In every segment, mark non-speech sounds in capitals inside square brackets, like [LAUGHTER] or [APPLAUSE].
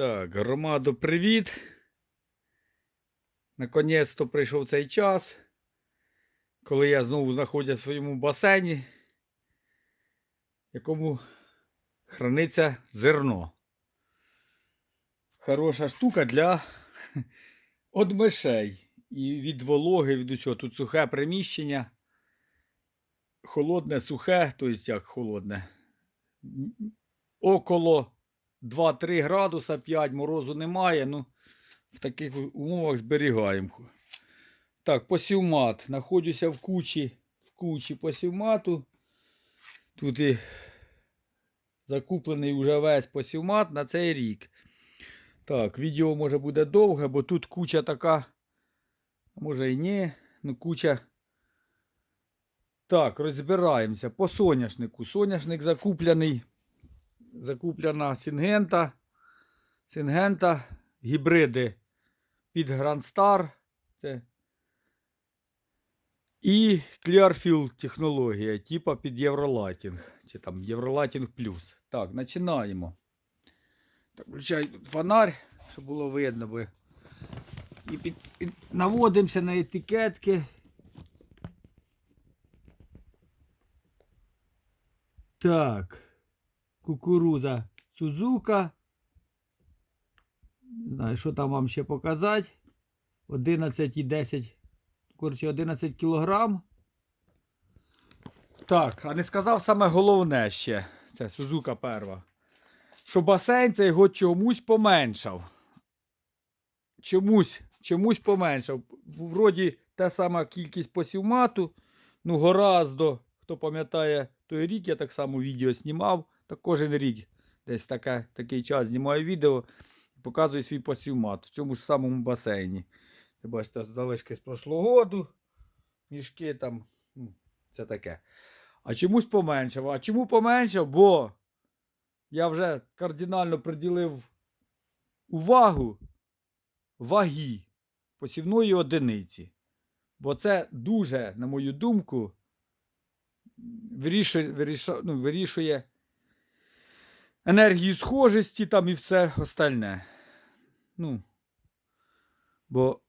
Так, громаду, привіт. Наконець-то прийшов цей час, коли я знову знаходжусь в своєму басейні, якому храниться зерно. Хороша штука для [LAUGHS] от мишей. І від вологи, від усього. Тут сухе приміщення. Холодне, сухе, тобто як холодне. Около 2-3 градуса 5 морозу немає. Ну, в таких умовах зберігаємо. Так, посівмат. Знаходжуся в кучі, в кучі посівмату. Тут і закуплений вже весь посівмат на цей рік. Так, відео може буде довге, бо тут куча така. Може і ні. Ну, куча. Так, розбираємося по соняшнику. Соняшник закуплений. Закуплена Сінгента. Сінгента. Гібриди під Грандстар. Це. І Clearfield технологія, типа під Євролайтінг. Чи там Євролайтінг плюс. Так, починаємо. Так, включаю тут фонарь, щоб було видно. Би. І під, під, наводимося на етикетки. Так. Кукуруза Сузука. Не знаю, що там вам ще показати. 11 і 10. Коротше, 11 кілограм. Так, а не сказав саме головне ще. Це Сузука перва. Що басейн цей його чомусь поменшав. Чомусь, чомусь поменшав. Вроді та сама кількість посівмату. Ну, гораздо, хто пам'ятає той рік, я так само відео знімав. Та кожен рік десь таке, такий час знімаю відео і показую свій посівмат в цьому ж самому басейні. Ви бачите, залишки з прошлого году, мішки там, ну, це таке. А чомусь поменшав. А чому поменшав? Бо я вже кардинально приділив увагу ваги посівної одиниці. Бо це дуже, на мою думку, вирішує, вирішує, ну, вирішує енергію схожості там і все остальне. Ну, бо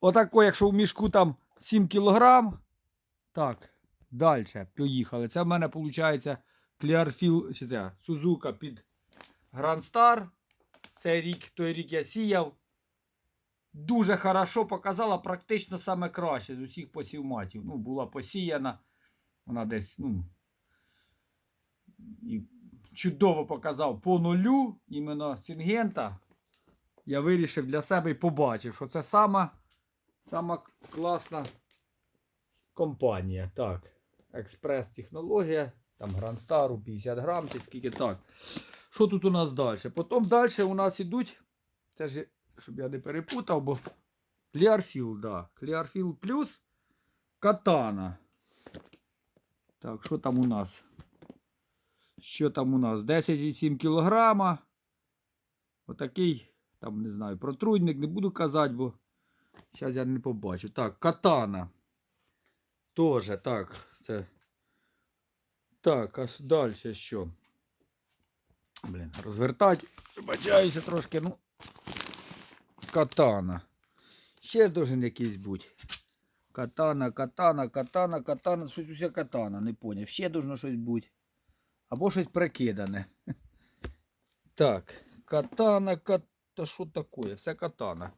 отако, якщо в мішку там 7 кілограм, так, далі поїхали. Це в мене виходить Clearfield, чи це, Suzuka під Star. Цей рік, той рік я сіяв. Дуже хорошо показала, практично саме краще з усіх посівматів. Ну, була посіяна. Вона десь, ну. І чудово показав по нулю іменно Сінгента. Я вирішив для себе і побачив, що це сама, сама класна компанія. Так, експрес-технологія. Там Грандстару 50 грам, чи скільки так. Що тут у нас далі? Потім далі у нас ідуть. Це ж, щоб я не перепутав, бо Clearfield, да. Clearfield плюс Катана. Так, що там у нас? Що там у нас? 10,7 кілограма. Отакий, там, не знаю, протруйник, не буду казати, бо зараз я не побачу. Так, катана. Тоже, так, це. Так, а далі що? Блін, розвертати. Вибачаюся трошки, ну. Катана. Ще должен якийсь бути. Катана, катана, катана, катана. Щось усе катана, не поняв. Ще должно щось бути. Або щось прикидане. Так, катана, кат... Та що таке? Все катана.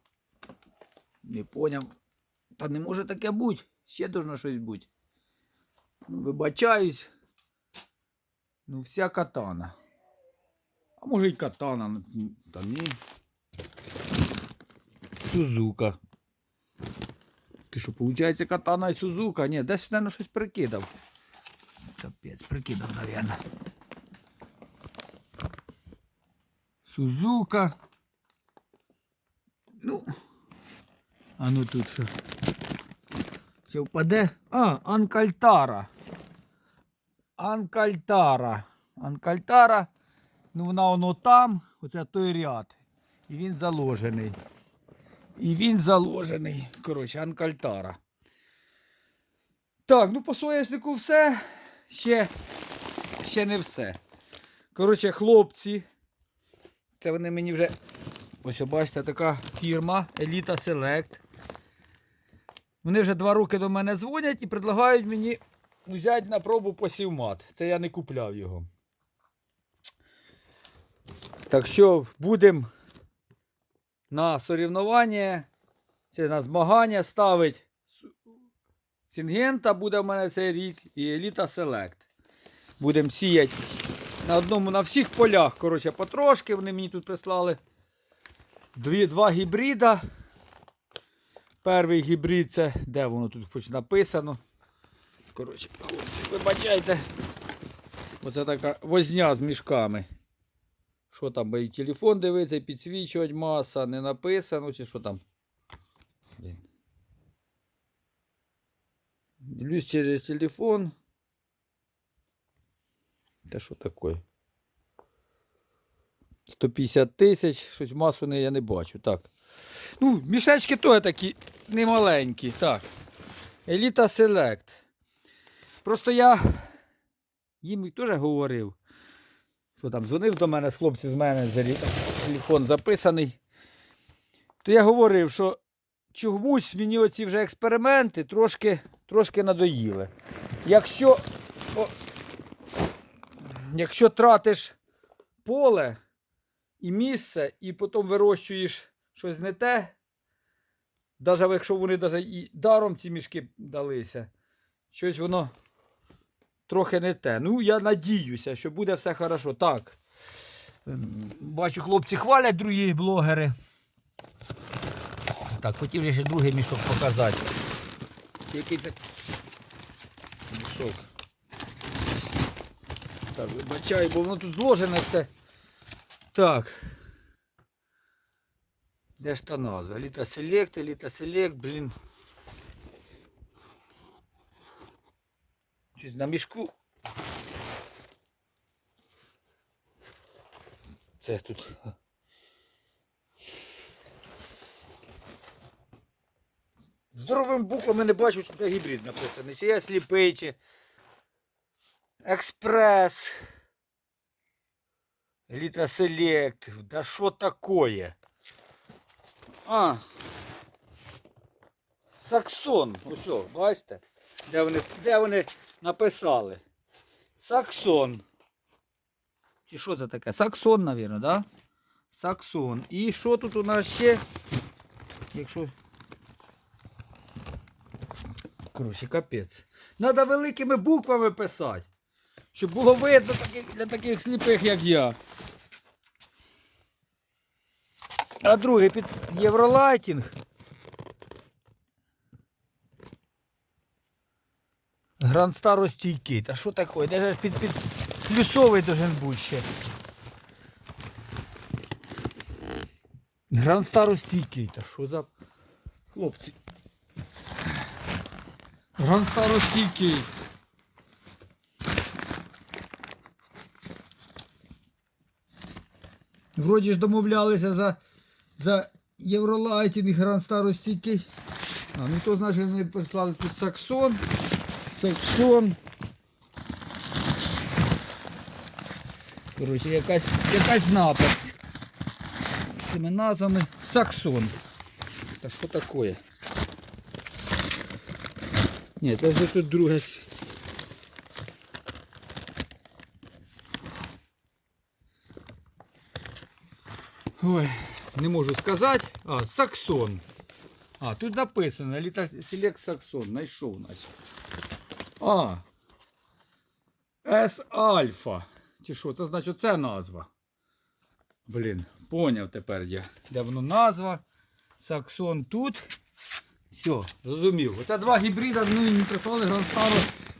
Не поняв. Та не може таке бути. Ще должно щось бути. Ну, вибачаюсь. Ну, вся катана. А може й катана. ну, Та ні. Сузука. Ти що, виходить, катана і Сузука? Ні, десь, мабуть, щось прикидав. Капець, прикидав, мабуть. Сузука. Ну. А ну тут що? Ще впаде? А, Анкальтара. Анкальтара. Анкальтара. Ну вона воно там, оце той ряд. І він заложений. І він заложений. Коротше, Анкальтара. Так, ну по соняшнику все. Ще, ще не все. Коротше, хлопці. Це вони мені вже. Ось бачите, така фірма Elita Select. Вони вже два роки до мене дзвонять і предлагають мені взяти на пробу посівмат. Це я не купляв його. Так що будемо на соревнування чи на змагання ставити Сінгента буде в мене цей рік і Еліта Селект. Будемо сіяти на одному, на всіх полях. Коротше, потрошки. Вони мені тут прислали дві, два гібрида. Перший гібрид це, де воно тут хоч написано. Коротше, вибачайте. Оце така возня з мішками. Що там, і телефон дивиться, і підсвічувати маса, не написано, чи що там. Дивлюсь через телефон. Та що таке? 150 тисяч, щось масу не, я не бачу. Так. Ну, мішечки то такі немаленькі. Так. Еліта Селект. Просто я їм теж говорив. Хто там дзвонив до мене з хлопців з мене, телефон записаний. То я говорив, що чомусь мені оці вже експерименти трошки, трошки надоїли. Якщо, о, якщо тратиш поле і місце, і потім вирощуєш щось не те, навіть якщо вони навіть і даром ці мішки далися, щось воно трохи не те. Ну, я надіюся, що буде все хорошо. Так. Ем, Бачу, хлопці хвалять другі блогери. Так, хотів ще другий мішок показати. Який це мішок. Так, вибачай, бо воно тут зложене все. Так. Де ж та назва? Еліта Селект, Еліта Селект, блін. Щось на мішку. Це тут. Здоровим буквами не бачу, що це гібрид написаний. Чи я сліпий, чи експрес. Еліта Селект. Да що такое? А. Саксон. Ось, о, бачите? Де вони, де вони написали? Саксон. Чи що це таке? Саксон, мабуть, да? Саксон. І що тут у нас ще? Якщо. Коротше, капець. Надо великими буквами писати. Щоб було видно таких, для таких сліпих, як я. А другий під євролайтінг. Гранд старостійкий. Та що таке? Де ж під, під плюсовий должен бути ще. Гранд старостійкий. Та що за хлопці? Гранд старостійкий. Вроді ж домовлялися за, за Євролайтінг Гранд старостійкий. А, ну то значить вони прислали тут саксон. Саксон. Коротше, якась, якась напасть. Цими назвами Саксон. Та що таке? Ні, це вже тут друге. Ой, не можу сказати. А, Саксон. А, тут написано, літа Селект Саксон, знайшов, наче. А. С Альфа. Чи що? Це значить це назва. Блін, поняв тепер я. Де воно назва? Саксон тут. Все, зрозумів. Оце два гібрида, ну не прислали Гранстару.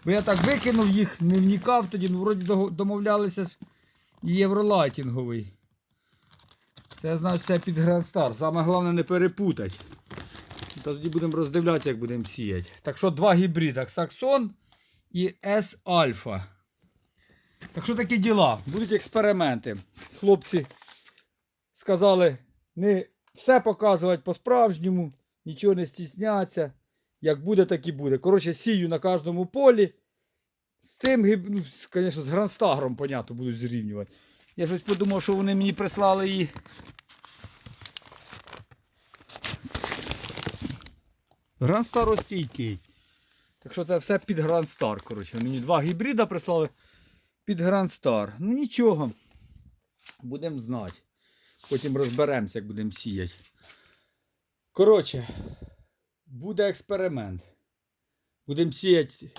Бо я так викинув їх, не вникав тоді, ну вроді домовлялися ж євролайтінговий. Це значить все під Грандстар. Саме головне не перепутати. Та тоді будемо роздивлятися, як будемо сіяти. Так що два гібрида Саксон і С Альфа. Так що такі діла? Будуть експерименти. Хлопці сказали не все показувати по-справжньому, нічого не стісняться. Як буде, так і буде. Коротше, сію на кожному полі. З тим, ну, звісно, з гранстагром, понятно, будуть зрівнювати. Я щось подумав, що вони мені прислали її. Грандстар остійкий. Так що це все під Грандстар. Коротше. Мені два гібрида прислали під Грандстар. Ну нічого. Будемо знати. Потім розберемося, як будемо сіяти. Коротше, буде експеримент. Будемо сіяти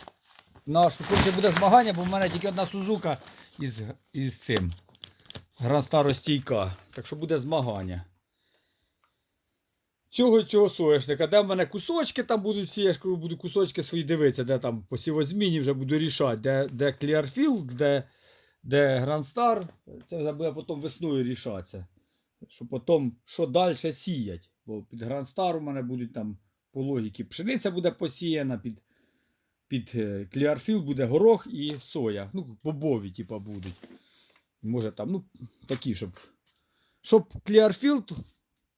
нашу. Коротше, буде змагання, бо в мене тільки одна Сузука із, із цим. Грандстар стійка. Так що буде змагання. Цього і цього соняшника. Де в мене кусочки там будуть всі, я буду кусочки свої дивитися, де там по сівозміні вже буду рішати, де, де Clearfield, де, де Грандстар. Це вже буде потім весною рішатися. Що потім, що далі сіять. Бо під Грандстар у мене будуть там по логіки пшениця буде посіяна, під, під е, Clearfield буде горох і соя. Ну, бобові, типа, будуть. Може там, ну, такі, щоб. Щоб Clearfield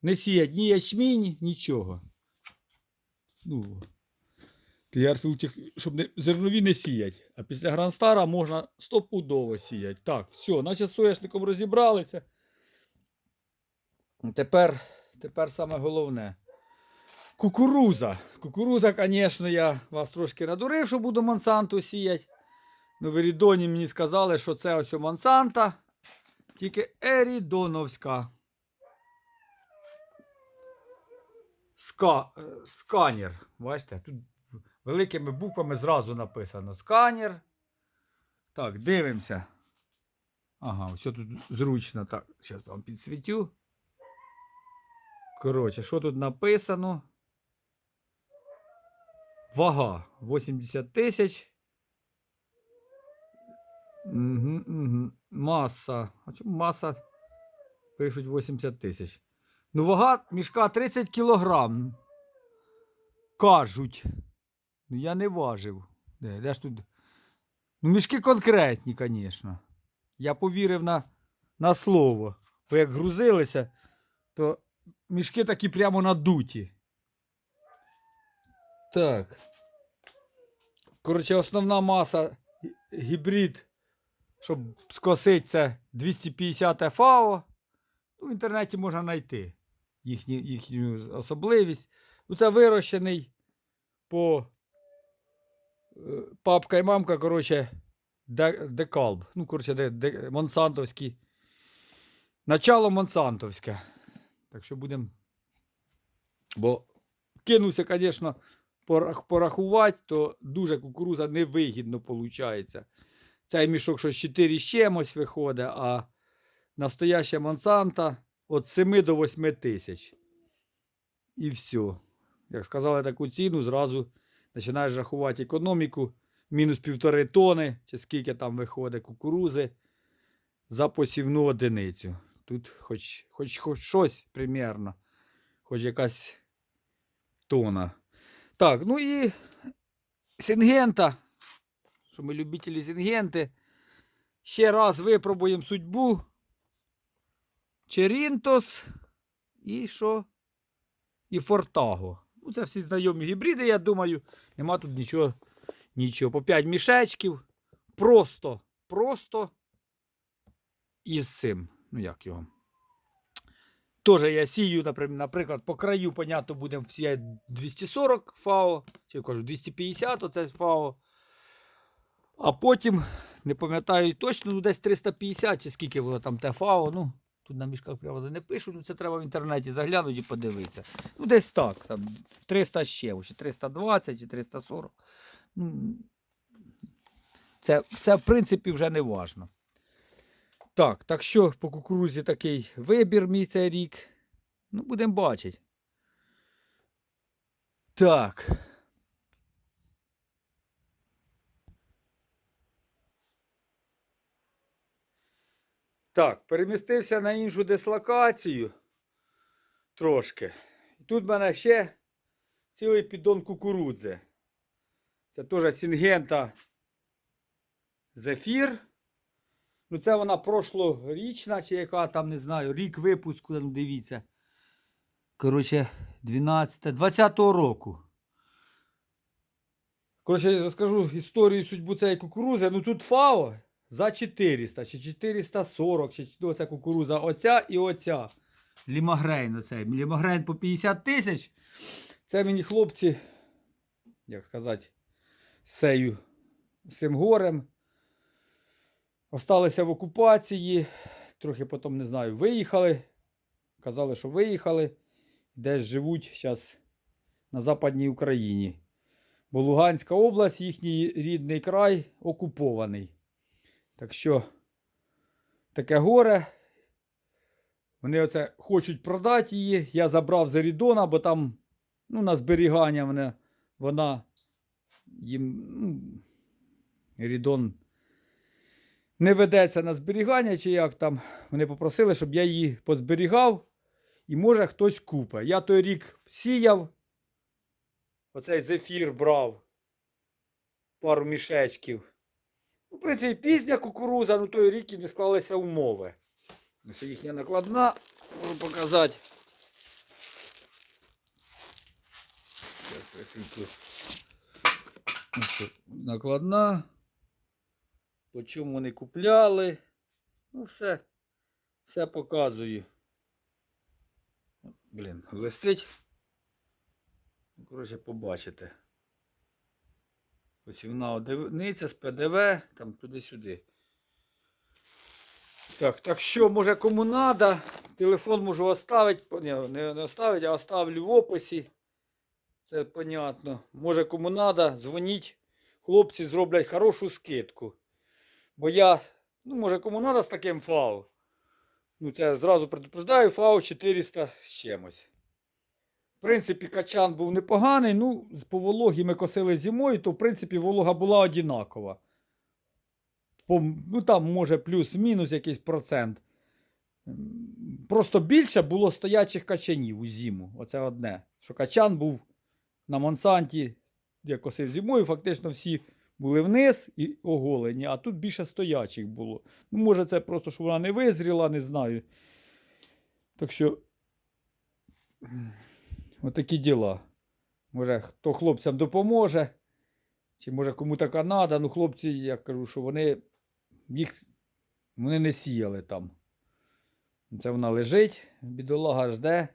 не сіять ні ячмінь, нічого. Ну, їх, щоб не, зернові не сіять. А після Грандстара можна стопудово сіяти. Так, все, наче з соняшником розібралися. Тепер, тепер саме головне. Кукуруза. Кукуруза, звісно, я вас трошки надурив, що буду Монсанту сіяти. Ну, в Ерідоні мені сказали, що це ось Монсанта, тільки Ерідоновська. Ска, е, сканер. Бачите, тут великими буквами зразу написано сканер. Так, дивимося. Ага, ось тут зручно. Так, зараз вам підсвітю. Коротше, що тут написано? Вага 80 тисяч. Угу, угу. Маса. А чому маса? Пишуть 80 тисяч. Ну, вага мішка 30 кілограм. Кажуть. Ну я не важив. Де, де ж тут? Ну, мішки конкретні, звісно. Я повірив на, на слово. Бо як грузилися, то мішки такі прямо надуті. Так. Коротше, основна маса гібрид, щоб скосити це 250 ФАО. В інтернеті можна знайти їхні, їхню особливість. Ну, це вирощений по е, папка і мамка, коротше, декалб. Ну, коротше, де, де, Монсантовський. Начало Монсантовське. Так що будемо. Бо кинувся, звісно, порахувати, то дуже кукуруза невигідно виходить. Цей мішок що 4 з чимось виходить, а настояща Монсанта від 7 до 8 тисяч. І все. Як сказали таку ціну, зразу починаєш рахувати економіку. Мінус півтори тони, чи скільки там виходить кукурузи за посівну одиницю. Тут хоч, хоч, хоч щось примірно, хоч якась тона. Так, ну і Сінгента, що ми любителі Сінгенти. Ще раз випробуємо судьбу. Черінтос і що? І Фортаго. Ну, це всі знайомі гібриди, я думаю. Нема тут нічого. Нічого. По 5 мішечків. Просто, просто із цим. Ну, як його? Тоже я сію, наприклад, по краю, понятно, будемо сіяти 240 ФАО, чи кажу 250 оце ФАО. А потім, не пам'ятаю точно, ну десь 350 чи скільки воно там те ФАО. Ну, тут на мішках прямо не пишуть, ну це треба в інтернеті заглянути і подивитися. Ну, десь так, там 300 ще, чи 320 чи 340. Ну, це, це в принципі вже не важно. Так, так що по кукурузі такий вибір мій цей рік. Ну, будемо бачити. Так. Так, перемістився на іншу дислокацію трошки. Тут в мене ще цілий піддон кукурудзи. Це теж Сінгента Зефір. Ну, це вона прошлорічна, чи яка там, не знаю, рік випуску, ну дивіться. Коротше, 12, 20-го року. Коротше, розкажу історію судьбу цієї кукурузи. Ну тут ФАО. За 400, чи 440, чи оця кукуруза, оця і оця. Лімагрейн оцей. Лімагрейн по 50 тисяч. Це мені хлопці, як сказати, з цею, цим горем. Осталися в окупації. Трохи потім, не знаю, виїхали. Казали, що виїхали. Десь живуть зараз на Западній Україні. Бо Луганська область, їхній рідний край, окупований. Так що таке горе. Вони оце хочуть продати її. Я забрав з Ерідона, бо там ну, на зберігання вона, вона їм. Ну, Ерідон не ведеться на зберігання, чи як там. Вони попросили, щоб я її позберігав. І може хтось купить. Я той рік сіяв. Оцей зефір брав. Пару мішечків. Ну, в принципі, пізня кукуруза, ну той рік і не склалися умови. Ось їхня накладна, можу показати. Тут Накладна. По чому вони купляли. Ну, все. Все показую. Блін, листить. Ну, Коротше, побачите. Посівна одиниця з ПДВ, там туди-сюди. Так, так що, може кому надо, телефон можу оставити, не, не оставити, а оставлю в описі. Це понятно. Може кому надо, дзвоніть. Хлопці зроблять хорошу скидку. Бо я, ну, може кому надо з таким ФАУ. Ну, це зразу предупреждаю, ФАУ 400 з чимось. В принципі, качан був непоганий. Ну, по вологі ми косили зимою, то в принципі волога була одинакова. По, ну там може плюс-мінус якийсь процент. Просто більше було стоячих качанів у зиму. Оце одне. Що качан був на Монсанті, я косив зимою, фактично всі були вниз і оголені, а тут більше стоячих було. Ну, може, це просто, що вона не визріла, не знаю. Так що. Отакі діла. Може, хто хлопцям допоможе, чи може кому така надо. Ну, хлопці, я кажу, що вони їх вони не сіяли там. Це вона лежить, бідолага жде.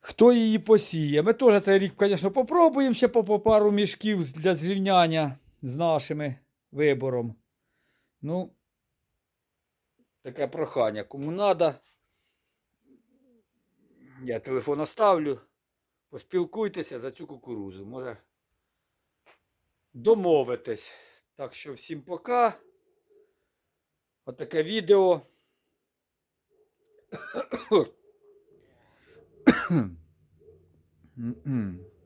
Хто її посіє? Ми теж цей рік, звісно, попробуємо ще по, пару мішків для зрівняння з нашими вибором. Ну, таке прохання. Кому надо, я телефон оставлю. Поспілкуйтеся за цю кукурузу. Може домовитись. Так що всім пока. Отаке відео. [COUGHS] М-м.